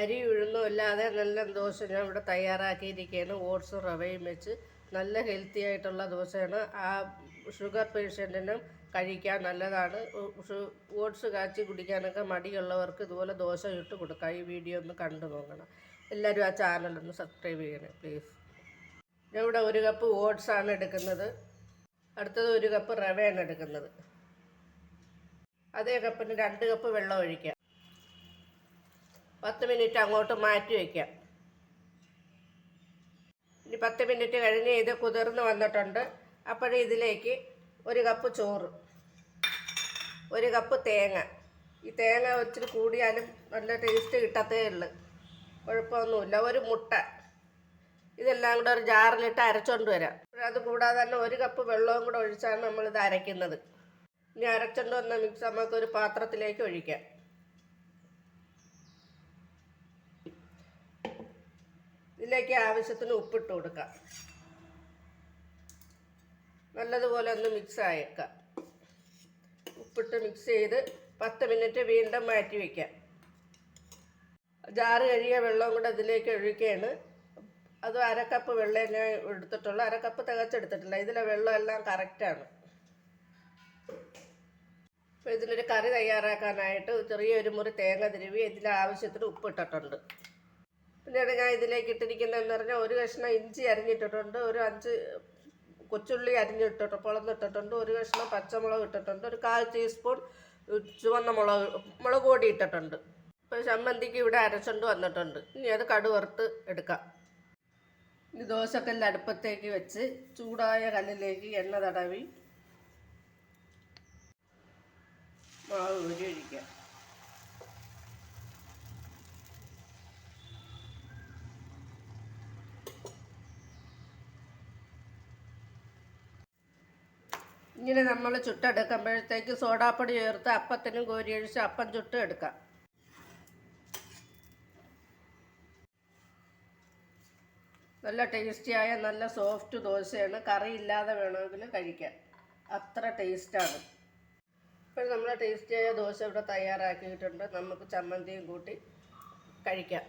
അരി ഉഴുന്നും ഇല്ലാതെ നല്ല ദോശ ഞാൻ ഇവിടെ തയ്യാറാക്കിയിരിക്കുകയാണ്. ഓട്സും റവയും വെച്ച് നല്ല ഹെൽത്തി ആയിട്ടുള്ള ദോശയാണ്. ആ ഷുഗർ പേഷ്യന്റിനും കഴിക്കാൻ നല്ലതാണ്. ഓട്സ് കാച്ചി കുടിക്കാനൊക്കെ മടിയുള്ളവർക്ക് ഇതുപോലെ ദോശ ഇട്ട് കൊടുക്കാം. ഈ വീഡിയോ ഒന്ന് കണ്ടു നോക്കണം. എല്ലാവരും ആ ചാനലൊന്ന് സബ്സ്ക്രൈബ് ചെയ്യണേ പ്ലീസ് ഞാൻ ഇവിടെ ഒരു കപ്പ് ഓട്സ് ആണ് എടുക്കുന്നത്. അടുത്തത് ഒരു കപ്പ് റവയാണ് എടുക്കുന്നത്. അതേ കപ്പിന് രണ്ട് കപ്പ് വെള്ളം ഒഴിക്കാം. പത്ത് മിനിറ്റ് അങ്ങോട്ട് മാറ്റി വയ്ക്കാം ഇനി പത്ത് മിനിറ്റ് കഴിഞ്ഞ് ഇത് കുതിർന്ന് വന്നിട്ടുണ്ട്. അപ്പോഴേ ഇതിലേക്ക് ഒരു കപ്പ് ചോറ് ഒരു കപ്പ് തേങ്ങ. ഈ തേങ്ങ ഒത്തിരി കൂടിയാലും നല്ല ടേസ്റ്റ് കിട്ടത്തേ ഉള്ളു. കുഴപ്പമൊന്നുമില്ല. ഒരു മുട്ട. ഇതെല്ലാം കൂടെ ഒരു ജാറിലിട്ട് അരച്ചോണ്ട് വരാം. അത് കൂടാതെ തന്നെ ഒരു കപ്പ് വെള്ളവും കൂടെ ഒഴിച്ചാണ് നമ്മളിത് അരയ്ക്കുന്നത്. ഇനി അരച്ചോണ്ട് വന്ന മിക്സ് നമുക്ക് ഒരു പാത്രത്തിലേക്ക് ഒഴിക്കാം. ഇതിലേക്ക് ആവശ്യത്തിന് ഉപ്പിട്ട് കൊടുക്കാം. നല്ലതുപോലെ ഒന്ന് മിക്സ് ആയേക്കാം. ഉപ്പിട്ട് മിക്സ് ചെയ്ത് പത്ത് മിനിറ്റ് വീണ്ടും മാറ്റി വയ്ക്കാം ജാറ് കഴുകിയ വെള്ളവും കൂടെ ഇതിലേക്ക് ഒഴിക്കുകയാണ്. അത് അരക്കപ്പ് വെള്ളം ഞാൻ എടുത്തിട്ടുള്ളൂ അരക്കപ്പ് തികച്ചെടുത്തിട്ടില്ല. ഇതിലെ വെള്ളം എല്ലാം കറക്റ്റാണ് അപ്പോൾ ഇതിലൊരു കറി തയ്യാറാക്കാനായിട്ട് ചെറിയൊരു മുറി തേങ്ങ തിരുവി ഇതിലാവശ്യത്തിന് ഉപ്പിട്ടിട്ടുണ്ട്. പിന്നീട് ഞാൻ ഇതിലേക്ക് ഇട്ടിരിക്കുന്നതെന്ന് പറഞ്ഞാൽ ഒരു കഷ്ണം ഇഞ്ചി അരിഞ്ഞിട്ടിട്ടുണ്ട് ഒരു അഞ്ച് കൊച്ചുള്ളി അരിഞ്ഞിട്ടിട്ട് പൊളന്നിട്ടിട്ടുണ്ട് ഒരു കഷ്ണം പച്ചമുളക് ഇട്ടിട്ടുണ്ട് ഒരു കാൽ ടീസ്പൂൺ ചുവന്ന മുളക് മുളക് പൊടി ഇട്ടിട്ടുണ്ട്. ഇപ്പോൾ ചമ്മന്തിക്ക് ഇവിടെ അരച്ചുകൊണ്ട് വന്നിട്ടുണ്ട്. ഇനി അത് കടുവറുത്ത് എടുക്കാം. ഇനി ദോശക്കല്ല് അടുപ്പത്തേക്ക് വെച്ച് ചൂടായ കല്ലിലേക്ക് എണ്ണ തടവി മാവ് ഒഴിക്കാം ഇങ്ങനെ നമ്മൾ ചുട്ടെടുക്കുമ്പോഴത്തേക്ക് സോഡാപ്പൊടി ചേർത്ത് അപ്പത്തിനും കോരിയൊഴിച്ച് അപ്പം ചുട്ട് എടുക്കാം നല്ല ടേസ്റ്റിയായ നല്ല സോഫ്റ്റ് ദോശയാണ്. കറി ഇല്ലാതെ വേണമെങ്കിൽ കഴിക്കാം. അത്ര ടേസ്റ്റാണ്. ഇപ്പോൾ നമ്മൾ ടേസ്റ്റിയായ ദോശ ഇവിടെ തയ്യാറാക്കിയിട്ടുണ്ട്. നമുക്ക് ചമ്മന്തിയും കൂട്ടി കഴിക്കാം.